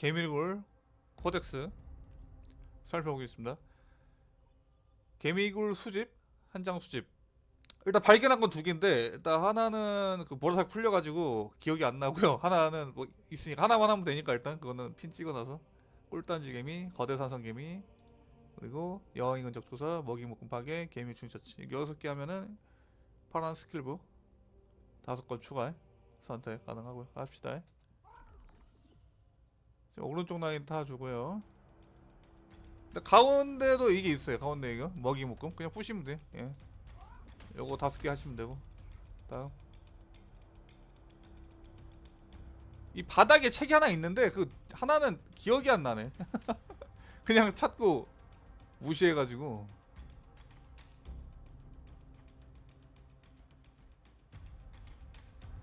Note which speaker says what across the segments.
Speaker 1: 개미굴 코덱스 살펴보겠습니다. 개미굴 수집 한 장 수집. 일단 발견한 건 두 개인데 일단 하나는 그 보라색 풀려가지고 기억이 안 나고요. 하나는 뭐 있으니까 하나만 하면 되니까 일단 그거는 핀 찍어놔서 꿀단지 개미, 거대 산성 개미, 그리고 여왕 근적 조사, 먹이 묶음 파괴, 개미 충처치 여섯 개 하면은 파란 스킬북 다섯 건 추가 선택 가능하고요. 갑시다. 자, 오른쪽 라인 다 주고요. 근데 가운데도 이게 있어요. 가운데 이거 먹이 묶음 그냥 부시면 돼. 예. 요거 다섯 개 하시면 되고 다음 이 바닥에 책이 하나 있는데 그 하나는 기억이 안 나네. 그냥 찾고 무시해가지고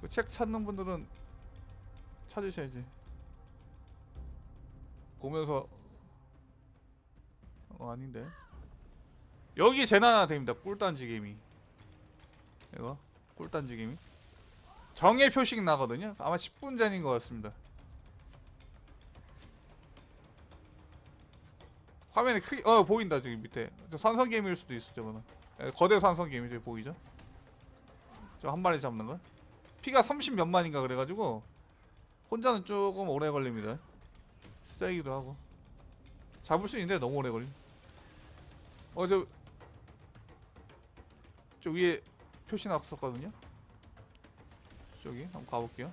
Speaker 1: 그 책 찾는 분들은 찾으셔야지. 보면서 어 아닌데 여기 재난 하나 됩니다. 꿀단지 개미 이거 꿀단지 개미 정예 표식 나거든요. 아마 10분 전인 것 같습니다. 화면에 크게 어 보인다 저기 밑에 저 산성 개미일 수도 있어 저거는 예, 거대 산성 개미 저기 보이죠? 저 한 마리 잡는 거 피가 30 몇만인가 그래가지고 혼자는 조금 오래 걸립니다. 세기도 하고 잡을 수 있는데 너무 오래 걸림. 어저 저 위에 표시 났었거든요. 저기 한번 가볼게요.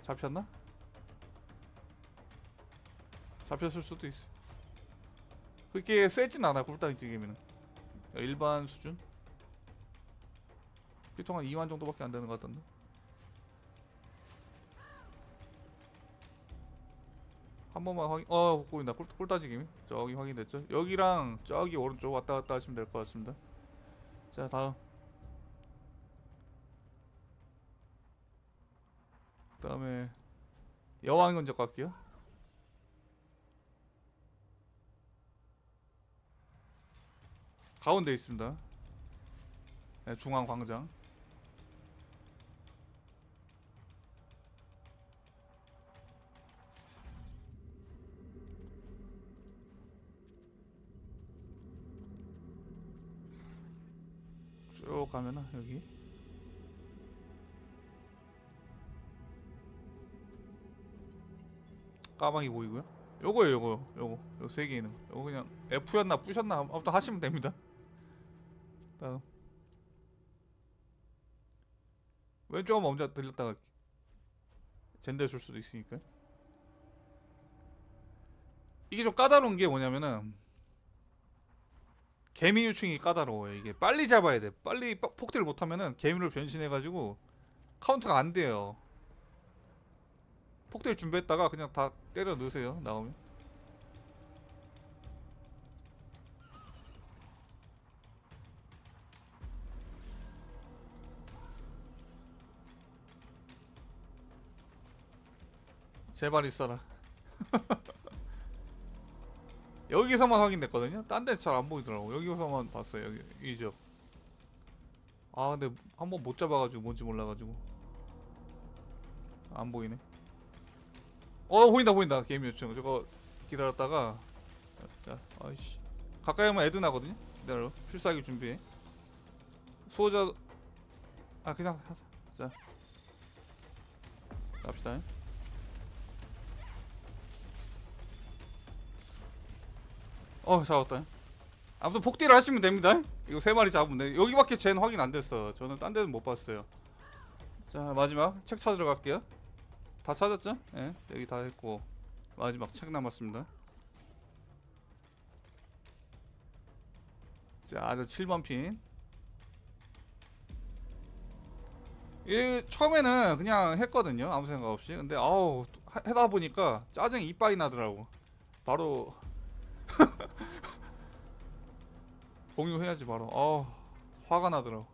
Speaker 1: 잡혔나? 잡혔을 수도 있어. 그렇게 세진 않아 굴딱지 게임은 일반 수준. 피통 한 2만 정도밖에 안 되는 것 같던데. 한 번만 확인. 어 보인다. 꿀 꿀따지 게임. 저기 확인됐죠? 여기랑 저기 오른쪽 왔다 갔다 하시면 될 것 같습니다. 자 다음. 그 다음에 여왕 먼저 갈게요. 가운데 있습니다. 네, 중앙 광장. 쭉 가면은 여기 까마귀 보이고요. 요거예요, 요거, 요거, 요 세 개 있는 거. 요거 그냥 F였나 부셨나 아무튼 하시면 됩니다. 다음 왼쪽 한번 먼저 들렸다가 젠데 줄 수도 있으니까. 이게 좀 까다로운 게 뭐냐면은 개미 유충이 까다로워요. 이게 빨리 잡아야 돼. 빨리 뻑- 폭딜 못하면은 개미로 변신해가지고 카운트가 안 돼요. 폭딜 준비했다가 그냥 다 때려 넣으세요. 나오면. 제발 있어라. 여기서만 확인됐거든요. 딴 데 잘 안 보이더라고. 여기서만 봤어요. 여기 이 지역. 아 근데 한 번 못 잡아가지고 뭔지 몰라가지고 안 보이네. 어 보인다 보인다 게임 요청 저거 기다렸다가 자 아이씨 가까이 하면 애드 나거든요. 기다려 필살기 준비해. 수호자 아 그냥 하자. 자 갑시다. 어 잡았다. 아무튼 폭딜을 하시면 됩니다. 이거 세 마리 잡으면 돼. 여기밖에 젠 확인 안 됐어. 저는 딴 데는 못 봤어요. 자 마지막 책 찾으러 갈게요. 다 찾았죠? 예, 여기 다 했고 마지막 책 남았습니다. 자, 저 7번 핀. 이 처음에는 그냥 했거든요. 아무 생각 없이. 근데 아우 하- 하다 보니까 짜증이 이빠이 나더라고. 바로 공유해야지 바로. 아 화가 나더라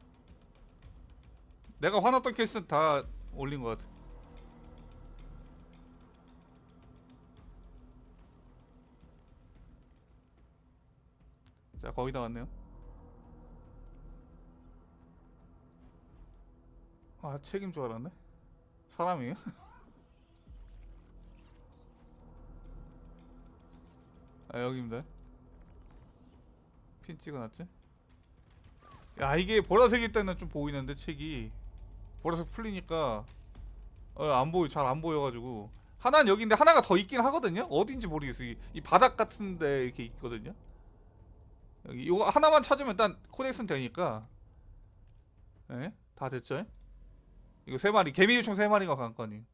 Speaker 1: 내가 화났던 케이스는 다 올린 것 같아. 자 거기다 왔네요. 아 책임 줄 알았네? 사람이에요? 아 여기입니다. 핀 찍어놨지? 야 이게 보라색일 때는 좀 보이는데 책이. 보라색 풀리니까. 어, 안 보여 잘 안 보여가지고. 하나는 여기인데 하나가 더 있긴 하거든요? 어딘지 모르겠어. 이, 이 바닥 같은데 이렇게 있거든요? 여기 이거 하나만 찾으면 일단 코덱스는 되니까. 예? 다 됐죠? 이거 세 마리 개미 유충 세 마리가 관건이